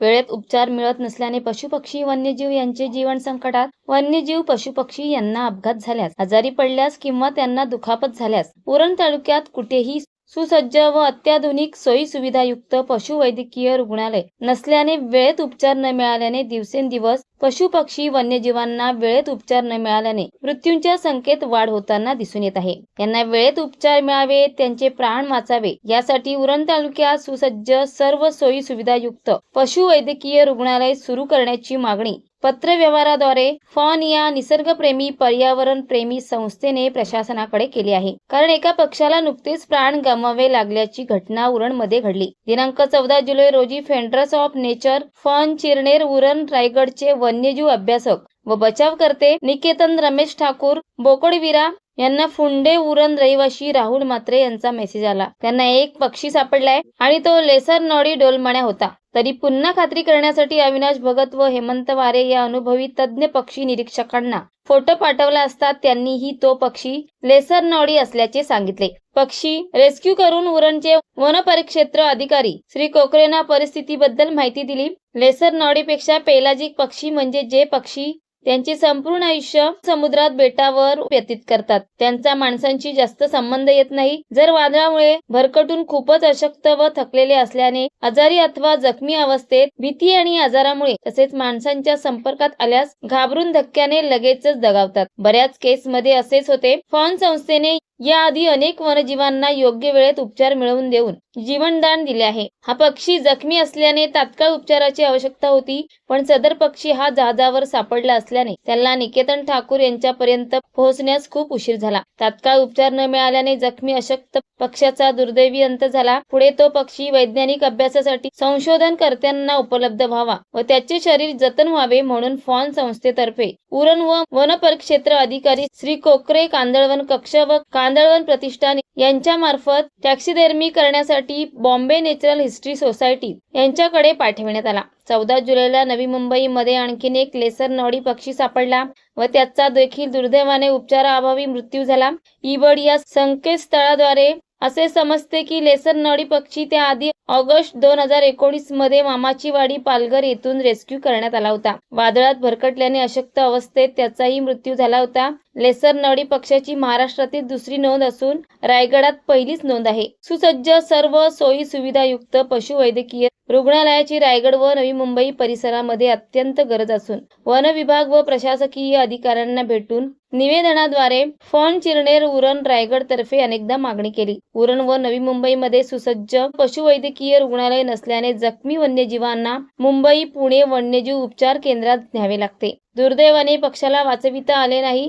वेळेत उपचार मिळत नसल्याने पशुपक्षी वन्यजीव यांचे जीवन संकटात. वन्यजीव पशुपक्षी यांना अपघात झाल्यास आजारी पडल्यास किंवा त्यांना दुखापत झाल्यास उरण तालुक्यात कुठेही सुसज्ज व अत्याधुनिक सोयी सुविधायुक्त पशुवैद्यकीय रुग्णालय. नसल्याने वेळेत उपचार न मिळाल्याने दिवसेंदिवस पशुपक्षी वन्यजीवांना वेळेत उपचार न मिळाल्याने मृत्यूंच्या संख्येत वाढ होताना दिसून येत आहे. यांना वेळेत उपचार मिळावे त्यांचे प्राण वाचावे यासाठी उरण तालुक्यात सुसज्ज सर्व सोयी सुविधायुक्त पशुवैद्यकीय रुग्णालय सुरू करण्याची मागणी पत्रव्यवहाराद्वारे फॉन या निसर्गप्रेमी पर्यावरण प्रेमी संस्थेने प्रशासनाकडे केले आहे. कारण एका पक्षाला नुकतेच प्राण गमावे लागल्याची घटना उरणमध्ये घडली. दिनांक चौदा जुलै रोजी फेंड्रस ऑफ नेचर फॉन चिरनेर उरण रायगडचे वन्यजीव अभ्यासक व बचावकर्ते निकेतन रमेश ठाकूर बोकडविरा यांना फुंडे उरण रहिवाशी राहुल मात्रे यांचा मेसेज आला. त्यांना एक पक्षी सापडलाय आणि तो लेसर नॉडी डोलमण्या होता. तरी पुन्हा खात्री करण्यासाठी अविनाश भगत व हेमंत वारे या अनुभवी तज्ज्ञ पक्षी निरीक्षकांना फोटो पाठवला असता त्यांनीही तो पक्षी लेसर नॉडी असल्याचे सांगितले. पक्षी रेस्क्यू करून उरणचे वन परिक्षेत्र अधिकारी श्री कोकरेना परिस्थितीबद्दल माहिती दिली. लेसर नॉडीपेक्षा पेलाजिक पक्षी म्हणजे जे पक्षी त्यांचे संपूर्ण आयुष्य समुद्रात बेटावर व्यतीत करतात. त्यांचा माणसांशी जास्त संबंध येत नाही. जर वादळामुळे भरकटून खूपच अशक्त व थकलेले असल्याने आजारी अथवा जखमी अवस्थेत भीती आणि आजारामुळे तसेच माणसांच्या संपर्कात आल्यास घाबरून धक्क्याने लगेचच दगावतात. बऱ्याच केसमध्ये असेच होते. फॉन संस्थेने याआधी अनेक वनजीवांना योग्य वेळेत उपचार मिळवून देऊन जीवनदान दिले आहे. हा पक्षी जखमी असल्याने तात्काळ उपचाराची आवश्यकता होती पण सदर पक्षी हा जहाजावर सापडला असल्याने त्याला निकेतन ठाकूर यांच्यापर्यंत पोहोचण्यास खूप उशीर झाला. तात्काळ उपचार न मिळाल्याने जखमी अशक्त पक्षाचा दुर्दैवी अंत झाला. पुढे तो पक्षी वैज्ञानिक अभ्यासासाठी संशोधनकर्त्यांना उपलब्ध व्हावा व त्याचे शरीर जतन व्हावे म्हणून फॉन संस्थेतर्फे उरण व वनपरिक्षेत्र अधिकारी श्री कोकरे कांदळवन कक्ष व कांदळवन प्रतिष्ठान यांच्या मार्फत टॅक्सीधर्मी करण्यासाठी बॉम्बे नॅचरल हिस्ट्री सोसायटी यांच्याकडे पाठविण्यात आला. चौदा जुलैला नवी मुंबईमध्ये आणखीन एक लेसर नॉडी पक्षी सापडला व त्याचा देखील दुर्दैवाने उपचाराअभावी मृत्यू झाला. ईबड या संकेतस्थळाद्वारे असे समजते की लेसर नॉडी पक्षी त्याआधी ऑगस्ट दोन हजार एकोणीसमध्ये मामाची वाडी पालघर येथून रेस्क्यू करण्यात आला होता. वादळात भरकटल्याने अशक्त अवस्थेत त्याचाही मृत्यू झाला होता. लेसर नळी पक्षाची महाराष्ट्रातील दुसरी नोंद असून रायगडात पहिलीच नोंद आहे. सुसज्ज सर्व सोयी सुविधायुक्त पशुवैद्यकीय रुग्णालयाची रायगड व नवी मुंबई परिसरामध्ये अत्यंत गरज असून वन विभाग व प्रशासकीय अधिकाऱ्यांना भेटून निवेदनाद्वारे फॉन चिरनेर उरण रायगड तर्फे अनेकदा मागणी केली. उरण व नवी मुंबईमध्ये सुसज्ज पशुवैद्यकीय रुग्णालय नसल्याने जखमी वन्यजीवांना मुंबई पुणे वन्यजीव उपचार केंद्रात न्यावे लागते. दुर्दैवाने पक्षाला वाचविता आले नाही.